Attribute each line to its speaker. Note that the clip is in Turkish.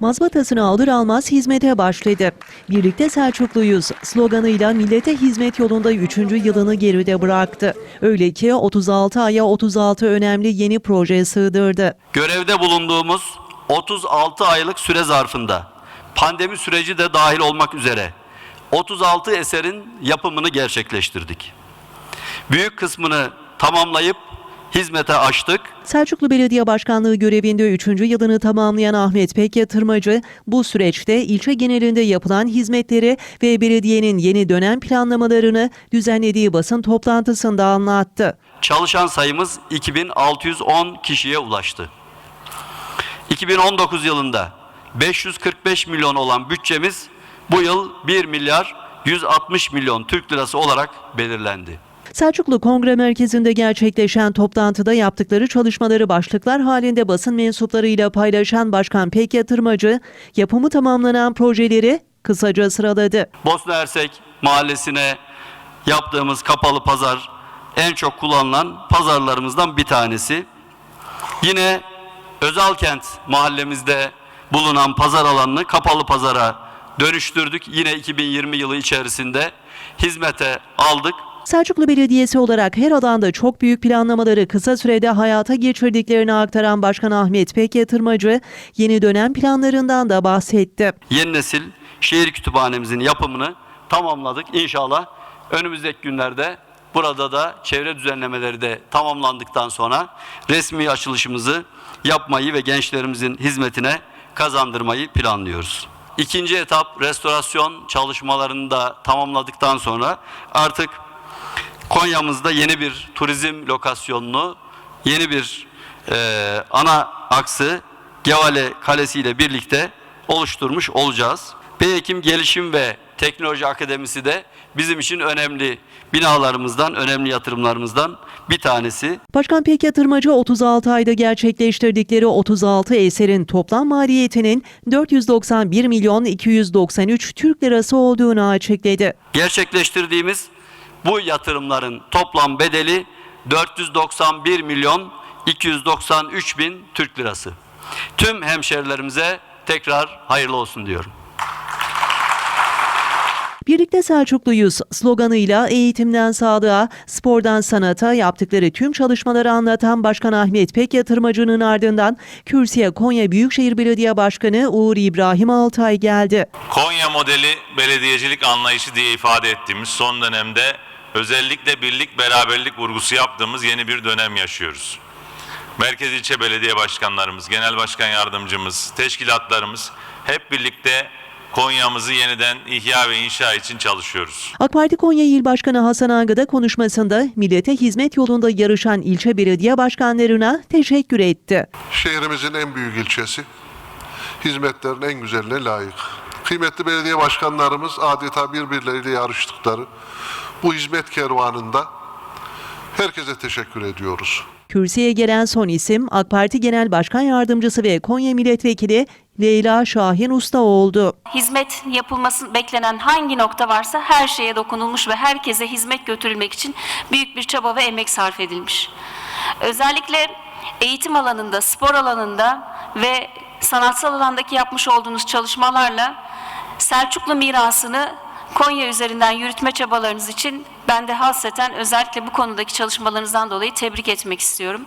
Speaker 1: Mazbatasını alır almaz hizmete başladı. Birlikte Selçukluyuz sloganıyla millete hizmet yolunda 3. yılını geride bıraktı. Öyle ki 36 aya 36 önemli yeni proje sığdırdı.
Speaker 2: Görevde bulunduğumuz 36 aylık süre zarfında pandemi süreci de dahil olmak üzere 36 eserin yapımını gerçekleştirdik. Büyük kısmını tamamlayıp hizmete açtık.
Speaker 1: Selçuklu Belediye Başkanlığı görevinde 3. yılını tamamlayan Ahmet Pek Yatırmacı bu süreçte ilçe genelinde yapılan hizmetleri ve belediyenin yeni dönem planlamalarını düzenlediği basın toplantısında anlattı.
Speaker 2: Çalışan sayımız 2610 kişiye ulaştı. 2019 yılında 545 milyon olan bütçemiz bu yıl 1 milyar 160 milyon Türk lirası olarak belirlendi.
Speaker 1: Selçuklu Kongre Merkezi'nde gerçekleşen toplantıda yaptıkları çalışmaları başlıklar halinde basın mensuplarıyla paylaşan Başkan Pek Yatırmacı, yapımı tamamlanan projeleri kısaca sıraladı.
Speaker 2: Bosna Hersek mahallesine yaptığımız kapalı pazar en çok kullanılan pazarlarımızdan bir tanesi. Yine Özalkent mahallemizde bulunan pazar alanını kapalı pazara dönüştürdük. Yine 2020 yılı içerisinde hizmete aldık.
Speaker 1: Selçuklu Belediyesi olarak her alanda çok büyük planlamaları kısa sürede hayata geçirdiklerini aktaran Başkan Ahmet Pek Yatırmacı, yeni dönem planlarından da bahsetti.
Speaker 2: Yeni nesil şehir kütüphanemizin yapımını tamamladık. İnşallah önümüzdeki günlerde burada da çevre düzenlemeleri de tamamlandıktan sonra resmi açılışımızı yapmayı ve gençlerimizin hizmetine kazandırmayı planlıyoruz. İkinci etap restorasyon çalışmalarını da tamamladıktan sonra artık Konya'mızda yeni bir turizm lokasyonunu, yeni bir eee, ana aksı Gevale Kalesi ile birlikte oluşturmuş olacağız. Beyhekim Gelişim ve Teknoloji Akademisi de bizim için önemli binalarımızdan, önemli yatırımlarımızdan bir tanesi.
Speaker 1: Başkan Pek Yatırmacı 36 ayda gerçekleştirdikleri 36 eserin toplam maliyetinin 491 milyon 293 Türk lirası olduğunu açıkladı.
Speaker 2: Gerçekleştirdiğimiz bu yatırımların toplam bedeli 491 milyon 293 bin Türk lirası. Tüm hemşerilerimize tekrar hayırlı olsun diyorum.
Speaker 1: Birlikte Selçukluyuz sloganıyla eğitimden sağlığa, spordan sanata yaptıkları tüm çalışmaları anlatan Başkan Ahmet Pek Yatırmacı'nın ardından kürsüye Konya Büyükşehir Belediye Başkanı Uğur İbrahim Altay geldi.
Speaker 3: Konya modeli belediyecilik anlayışı diye ifade ettiğimiz son dönemde özellikle birlik beraberlik vurgusu yaptığımız yeni bir dönem yaşıyoruz. Merkez ilçe belediye başkanlarımız, genel başkan yardımcımız, teşkilatlarımız hep birlikte Konya'mızı yeniden ihya ve inşa için çalışıyoruz.
Speaker 1: AK Parti Konya İl Başkanı Hasan Angı'da konuşmasında millete hizmet yolunda yarışan ilçe belediye başkanlarına teşekkür etti.
Speaker 4: Şehrimizin en büyük ilçesi. Hizmetlerin en güzeline layık. Kıymetli belediye başkanlarımız adeta birbirleriyle yarıştıkları bu hizmet kervanında herkese teşekkür ediyoruz.
Speaker 1: Kürsüye gelen son isim AK Parti Genel Başkan Yardımcısı ve Konya Milletvekili Leyla Şahin Usta oldu.
Speaker 5: hizmet yapılması beklenen hangi nokta varsa her şeye dokunulmuş ve herkese hizmet götürülmek için büyük bir çaba ve emek sarf edilmiş. Özellikle eğitim alanında, spor alanında ve sanatsal alandaki yapmış olduğunuz çalışmalarla Selçuklu mirasını Konya üzerinden yürütme çabalarınız için ben de hasreten özellikle bu konudaki çalışmalarınızdan dolayı tebrik etmek istiyorum.